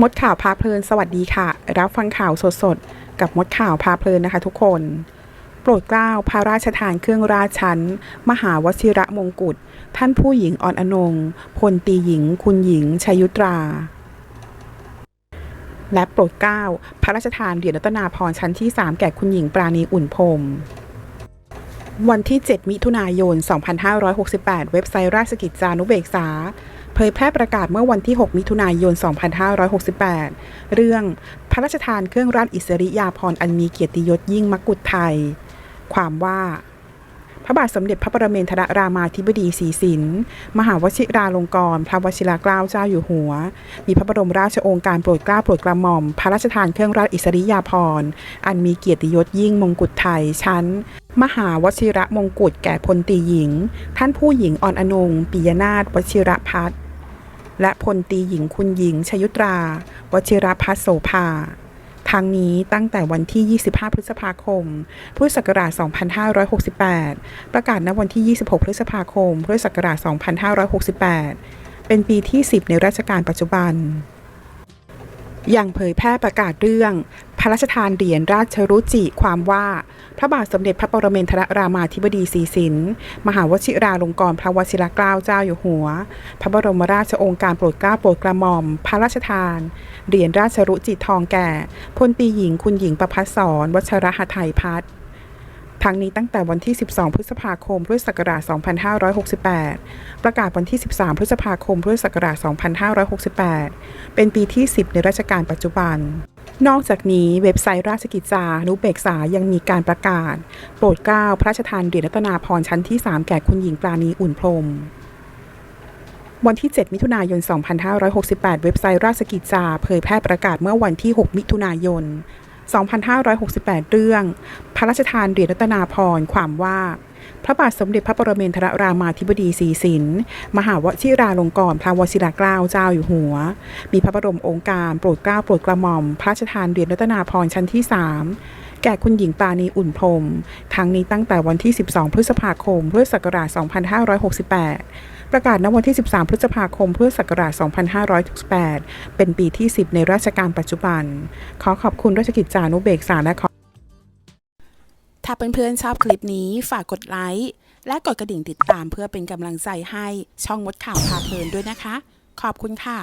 มดข่าวพาเพลินสวัสดีค่ะ รับฟังข่าวสดๆ กับมดข่าวพาเพลินนะคะทุกคน โปรดเกล้าพระราชทานเครื่องราชชั้นมหาวชิระมงกุฎท่านผู้หญิงอ่อนอนงพลตีหญิง คุณหญิงชยุตรา และโปรดเกล้าพระราชทานเหรียญรัตนาพรชั้นที่ 3 แก่คุณหญิงปราณีอุ่นพรมวันที่ 7 มิถุนายน 2568 เว็บไซต์ราชกิจจานุเบกษา ผยแพร่ประกาศเมื่อวันที่ 6 มิถุนายน 2568 เรื่องพระราชทานเครื่องราชอิสริยาภรณ์อันมีเกียรติยศยิ่งมกุฎไทย ความว่าพระบาทสมเด็จพระประเมนทรรามาธิบดีศรีสินมหาวชิราลงกรณ์พระวชิรเกล้าเจ้าอยู่หัว มีพระบรมราชโองการโปรดเกล้าโปรดกระหม่อม พระราชทานเครื่องราชอิสริยาภรณ์อันมีเกียรติยศยิ่งมงกุฎไทยชั้น มหาวชิระมงกุฎแก่พลตีหญิง ท่านผู้หญิงอ่อนอนงปิยนาถวชิรพัฒน และพลตีหญิงคุณหญิง ชยุตรา วชิรพัฒโสภาทางนี้ตั้งแต่วันที่ 25 พฤษภาคม พุทธศักราช 2568 ประกาศณวันที่ 26 พฤษภาคม พุทธศักราช 2568 เป็นปีที่ 10 ในรัชกาลปัจจุบัน อย่างเผยแพร่ประกาศเรื่อง พระราชทานเหรียญราชรุจิ ความว่า พระบาทสมเด็จพระปรเมนทรรามาธิบดีศรีสินมหาวชิราลงกรณ์พระวชิรเกล้าเจ้าอยู่หัว พระบรมราชโองการโปรดเกล้าโปรดกระหม่อม พระราชทาน เหรียญราชรุจิทองแก่พลตีหญิงคุณหญิงประพัฒสอนวัชรหทัยพัฒน์ทั้งนี้ตั้งแต่วันที่ 12 พฤษภาคม พุทธศักราช 2568 ประกาศวันที่ 13 พฤษภาคม พุทธศักราช 2568 เป็นปีที่ 10 ในราชการปัจจุบัน นอกจากนี้เว็บไซต์ราชกิจจานุเบกษายังมีการประกาศ โปรดเกล้าพระราชทานเหรียญรัตนาพรชั้นที่ 3 แก่คุณหญิงปราณีอุ่นพรมวันที่ 7 มิถุนายน 2568 เว็บไซต์ราชกิจจาเผยแพร่ประกาศเมื่อวันที่ 6 มิถุนายน 2568 เรื่อง พระราชทานเหรียญรัตนาพรความว่าพระบาทสมเด็จพระปรเมนทรรามาธิบดีศรีสินมหาวชิราลงกรณ์พระวชิรเกล้าเจ้าอยู่หัว มีพระบรมองค์การโปรดเกล้าโปรดกระหม่อม พระราชทานเหรียญรัตนาพรชั้นที่3 แก่คุณหญิงปานีอุ่นพรมทั้งนี้ตั้งแต่วันที่ 12 พฤษภาคม พุทธศักราช 2568 ประกาศณวันที่ 13 พฤษภาคม พุทธศักราช 2568 เป็นปีที่ 10 ในราชการปัจจุบัน ขอขอบคุณราชกิจจานุเบกษาและขอถ้าเพื่อนๆชอบคลิปนี้ฝากกดไลค์และกดกระดิ่งติดตามเพื่อเป็นกำลังใจให้ช่องมดข่าวพาเพลินด้วยนะคะ ขอบคุณค่ะ